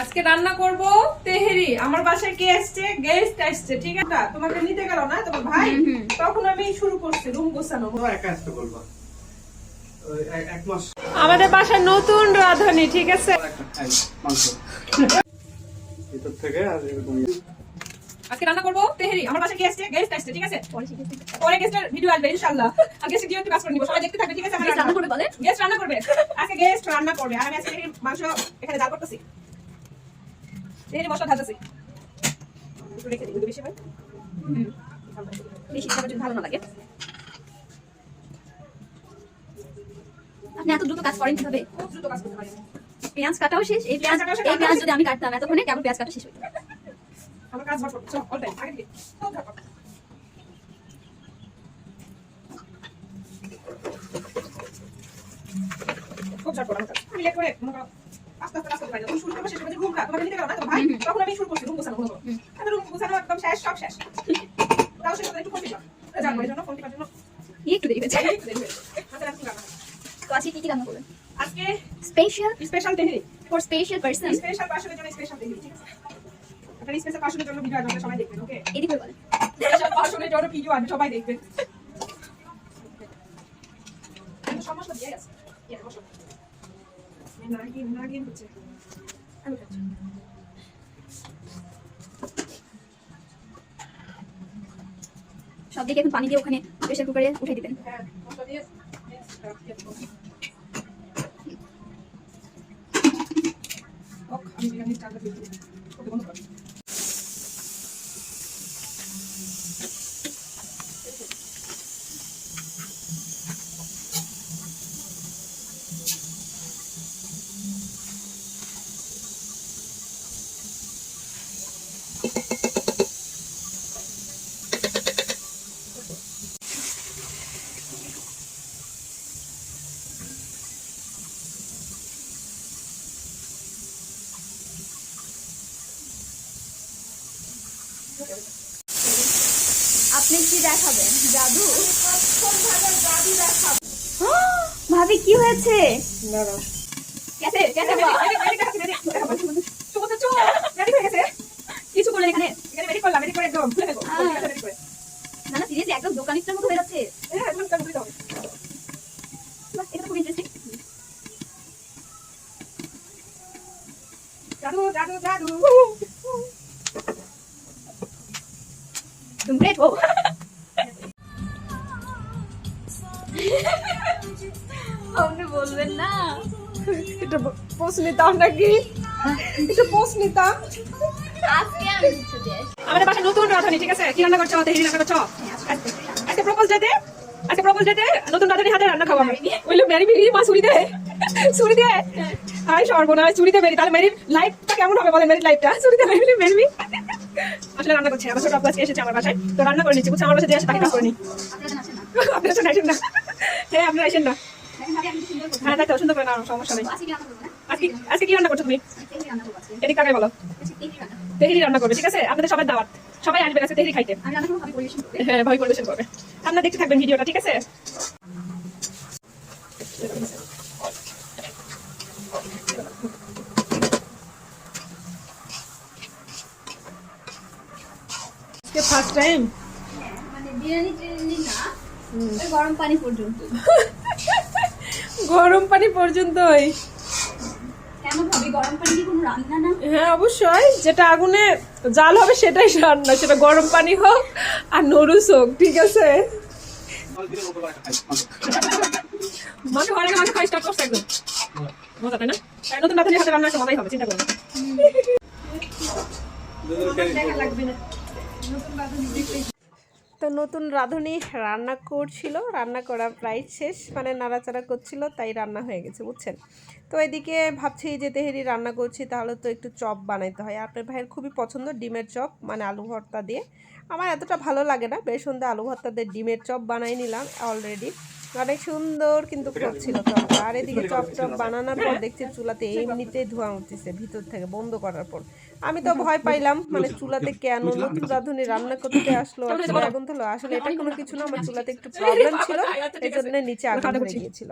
আজকে রান্না করব তেহেরি। আমার বাসায় কে আসছে? গেস্ট আসছে ঠিক আছে? তোমাকে নিতে গেল না? তোমার ভাই? তখন আমি শুরু করছি রুম গোছানো। একা আসতে বলবা আমাদের বাসায় নতুন রাঁধুনি ঠিক আছে? থেকে আর এরকম ইয়ে। আজকে রান্না করব তেহেরি। আমার বাসায় কে আসছে? গেস্ট আসছে ঠিক আছে? পরে গেস্টের ভিডিও আসবে ইনশাআল্লাহ। আর গেস্ট দিয়ে একটু কাজ করে নিব। সবাই দেখতে থাকবে ঠিক আছে? রান্না করবে বলে? গেস্ট রান্না করবে। আজকে গেস্ট রান্না করবে। আর আমি আজকে মাংস এখানে জাল করতেছি। তেহেরি মশলা ঢালতেছি একটু রেখে দিই বেশি হয়। বেশি যদি ভালো না লাগে। আপনি এত দ্রুত কাজ করেন কীভাবে? খুব দ্রুত কাজ করতে পারি। পেঁয়াজ কাটাও শেষ এই পেঁয়াজ এই পেঁয়াজ যদি আমি কাটতাম এতক্ষণে কেমন পেঁয়াজ কাটা শেষ হইতো? আমার কাজ ঝটপট চলো অল টাইম আগে দিকে খুব ঝটপট আমি লেট করে করো আস্তে আস্তে কাজ করতে পারি না। তুমি শুরু করবে শেষ করবে যে ঘুম তোমাকে নিতে গেল না তো ভাই? তখন আমি শুরু করছি রুম গোছানো করো রুম গোছানো একদম শেষ সব শেষ। তাও শেষ একটু ফোন দিলাম জানব এই জন্য ফোন টিপার জন্য একটু দেরি হয়েছে। একটু দেরি হয়েছে। আচ্ছা, রাখছি রান্না। তো আজকে কি কি রান্না করবেন? আজকে special? Special tehari. For special person special পার্সনের জন্য স্পেশাল তেহরি ঠিক আছে? একটা স্পেশাল পার্সনের জন্য ভিডিও আসবে সবাই দেখবেন ওকে এদিকে বলেন। স্পেশাল পার্সনের জন্য ভিডিও আসবে সবাই দেখবেন। সমস্যা দিয়ে ইয়ে, বসো। সব দিকে এখন পানি দিয়ে ওখানে প্রেশার কুকারে উঠে দিবেন। আমি চালটা দিয়ে দিই। ওকে, বন্ধ কর। আপনি কি দেখাবেন জাদু ভাবি কি হয়েছে রেডি। দেখাবো। চুপ করতে চুপ। রেডি হয়ে গেছে। কিছু করলেন এখানে এখানে রেডি করলাম, রেডি করে একদম খুলে করে। না না সিরিয়াসলি একদম দোকানিটার মতো হয়ে যাচ্ছে হ্যাঁ, একদম এটা খুব ইন্টারেস্টিং জাদু, জাদু, জাদু। তুমি গ্রেট হো আপনি বলবেন না। এটা পোস্ট নিতাম নাকি? এটা পোস্ট নিতাম। আজকে আমি দিচ্ছি দেশ আমাদের বাসায় নতুন রাঁধুনি ঠিক আছে? কি রান্না করছ? তেহরি রান্না করছ? আজকে প্রপোজ ডেতে আজকে প্রপোজ ডেতে নতুন রাঁধুনি হাতে রান্না খাব আমরা। ওই লোক ম্যারি মিরি মা ছুরি দে। ছুরি দে। হাই সর্বনাশ দে মেরি তাহলে মেরির লাইফটা কেমন হবে বলেন মেরির লাইফটা দে মেরি মেরি আসলে রান্না করছে ছোট এসেছে রান্না করে আপনারা না। হ্যাঁ না। ভাবি হ্যাঁ তাই করে না সমস্যা নেই। আজকে কি রান্না আজকে আজকে তুমি আজকে বলো। আজকে রান্না করবে, ঠিক আছে? আপনাদের সবাই দাওয়াত। সবাই আসবে কাছে তেহরি খাইতে। ভাবি হ্যাঁ ভয় পরিবেশন করবে। আপনারা দেখতে থাকবেন ভিডিওটা, ঠিক আছে? ফার্স্ট টাইম মানে বিরিয়ানি টিরিয়ানি না ওই গরম পানি পর্যন্ত। গরম পানি পর্যন্তই হ্যাঁ অবশ্যই। যেটা আগুনে জাল হবে সেটাই রান্না সেটা গরম পানি হোক আর নুডলস হোক ঠিক আছে? আগে খাই স্টার্ট করছে একদম। মজা তাই না? নতুন হাতে রান্না একটা মজাই হবে চিন্তা করব। লাগবে না। তো নতুন রাঁধুনি রান্না করছিল, রান্না করা প্রায় শেষ মানে নাড়াচাড়া করছিল, তাই রান্না হয়ে গেছে, বুঝছেন? তো এদিকে ভাবছি যে তেহেরি রান্না করছি, তাহলে তো একটু চপ বানাইতে হয়। আপনার ভাইয়ের খুবই পছন্দ ডিমের চপ মানে আলু ভর্তা দিয়ে। আমার এতটা ভালো লাগে না বেশ সুন্দর আলু ভর্তা দিয়ে ডিমের চপ বানাই নিলাম অলরেডি অনেক সুন্দর কিন্তু করছিল চপটা আর এদিকে চপ চপ বানানোর পর দেখছি চুলাতে এমনিতে ধোঁয়া উঠতেছে ভিতর থেকে বন্ধ করার পর। আমি তো ভয় পাইলাম মানে চুলাতে কেন নতুন রাঁধুনি রান্না করতে আসলো আগুন ধরলো আসলে এটা কোনো কিছু না আমার চুলাতে একটু প্রবলেম ছিল এই জন্য নিচে আগুন ধরে গিয়েছিল।